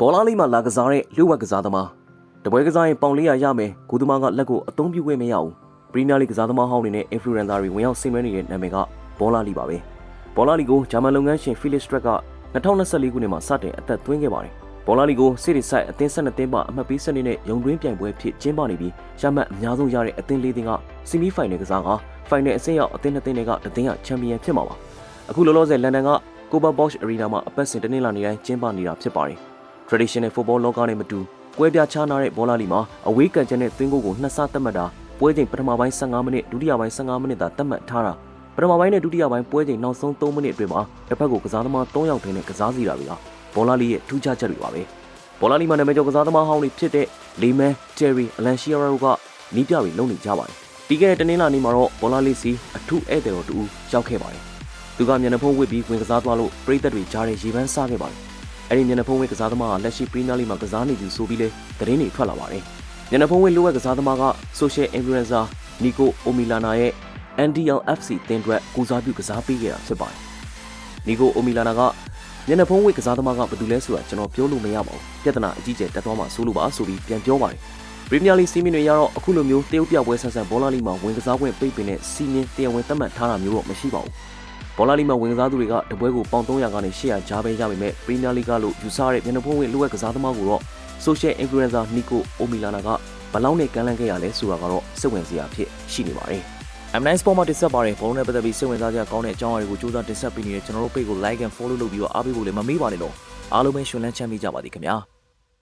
ဘောလားလေးမှာလာကစားတဲ့လူဝက်ကစားသမားတပွဲကစားရင်ပေါင်400ရမယ်ဂိုးသမားကလက်ကိုအသုံးပြုခွင့်မရဘူးပရီးမီးယားလိကစားသမားဟောင်းတွေနဲ့ influencer တွေဝင်ရောက်ဆင်နွှဲနေတဲ့နာမည်ကဘောလားလီပါပဲဘောလားလီကိုဂျာမန်လုပ်ငန်းရှင် Felix Strack က2024ခုနှစ်မှာစတင်အသက်သွင်းခဲ့ပါတယ်ဘောလားလီကိုစစ်ရီဆိုင်အသင်း12သင်းမှအမှတ်ပေးစနစ်နဲ့ရုံတွင်းပြိုင်ပွဲဖြစ်ကျင်းပနေပြီးရမှတ်အများဆုံးရတဲ့အသင်း၄သင်းကဆီမီဖိုင်နယ်ကစားကဖိုင်နယ်အဆင့်ရောက်အသင်း2သင်းတွေကတစ်သင်းကချန်ပီယံဖြစ်မှာပါအခုလောလောဆယ်လန်ဒန်က Copa Bosch Arena မှာအပတ်စဉ်တစ်နေ့လာနေတိုင်းကျင်းပနေတာဖြစ်ပါတယ် traditional football လောကနဲ့မတူကွဲပြားခြားနားတဲ့ဘောလာလီမှာအဝေးကန်ချက်နဲ့သွင်းကိုကိုနှစ်ဆသတ်မှတ်တာပွဲချိန်ပထမပိုင်း15မိနစ်ဒုတိယပိုင်း15မိနစ်သာသတ်မှတ်ထားတာပထမပိုင်းနဲ့ဒုတိယပိုင်းပွဲချိန်နောက်ဆုံး3မိနစ်အတွင်းမှာတစ်ဖက်ကိုကစားသမား3ယောက်ထင်းနဲ့ကစားစီတာတွေကဘောလာလီရဲ့ထူးခြားချက်တွေပါပဲဘောလာလီမှာနာမည်ကျော်ကစားသမားဟောင်းတွေဖြစ်တဲ့လီမန်ဂျယ်ရီအလန်ရှီယာရိုကနီးပြပြီးလုပ်နေကြပါတယ်ပြီးခဲ့တဲ့တနင်္လာနေ့မှာတော့ဘောလာလီစီအထူးဧည့်သည်တော်တူရောက်ခဲ့ပါတယ်သူကမျက်နှာဖုံးဝစ်ပြီးဝင်ကစားသွားလို့ပရိသတ်တွေကြားတဲ့ရေပန်းစားခဲ့ပါတယ် အဲ့ဒီမျက်နှာဖုံးဝဲကစားသမားကလက်ရှိပရီးမီးယားလိမှာကစားနေသူဆိုပြီးလဲသတင်းတွေထွက်လာပါတယ်။မျက်နှာဖုံးဝဲလိုဝဲကစားသမားက social influencer Nico Omilana ရဲ့ NDLFC တင်တွက်ကူစားပြုကစားပေးခဲ့တာဖြစ်ပါတယ်။ Nico Omilana ကမျက်နှာဖုံးဝဲကစားသမားကဘယ်သူလဲဆိုတာကျွန်တော်ပြောလို့မရပါဘူး။ပြဿနာအကြီးကျယ်တက်သွားမှဆိုလို့ပါဆိုပြီးပြန်ပြောပါတယ်။ပရီးမီးယားလိစီးမင်းတွေရတော့အခုလိုမျိုးတရုတ်ပြပွဲဆန်းဆန်းဘောလာလိမှာဝင်ကစားခွင့်ပိတ်ပင်တဲ့စီးမင်းတရားဝင်သတ်မှတ်ထားတာမျိုးတော့မရှိပါဘူး။ ဘောလာလီမှာဝင်ကစားသူတွေကတပွဲကိုပေါင်300ကနေ800ကြားပဲရပါမယ်ပရီးမီးယားလိကလို့ယူဆရတဲ့မျက်နှာဖုံးဝင်လူဝက်ကစားသမားကိုတော့ social influencer Nico Omilana ကဘယ်လောက်နဲ့ကမ်းလှမ်းခဲ့ရလဲဆိုတာကတော့စိတ်ဝင်စရာဖြစ်ရှိနေပါတယ် M9 Sport မှာတင်ဆက်ပါတယ်ဘုံနဲ့ပတ်သက်ပြီးစိတ်ဝင်စားကြကောင်းတဲ့အကြောင်းအရာတွေကိုစူးစမ်းတင်ဆက်ပေးနေတဲ့ကျွန်တော်တို့ page ကို like and follow လုပ်ပြီးတော့အားပေးဖို့လည်းမမေ့ပါနဲ့လို့အားလုံးပဲရှင်လန်းချမ်းမြေ့ကြပါသည်ခင်ဗျာ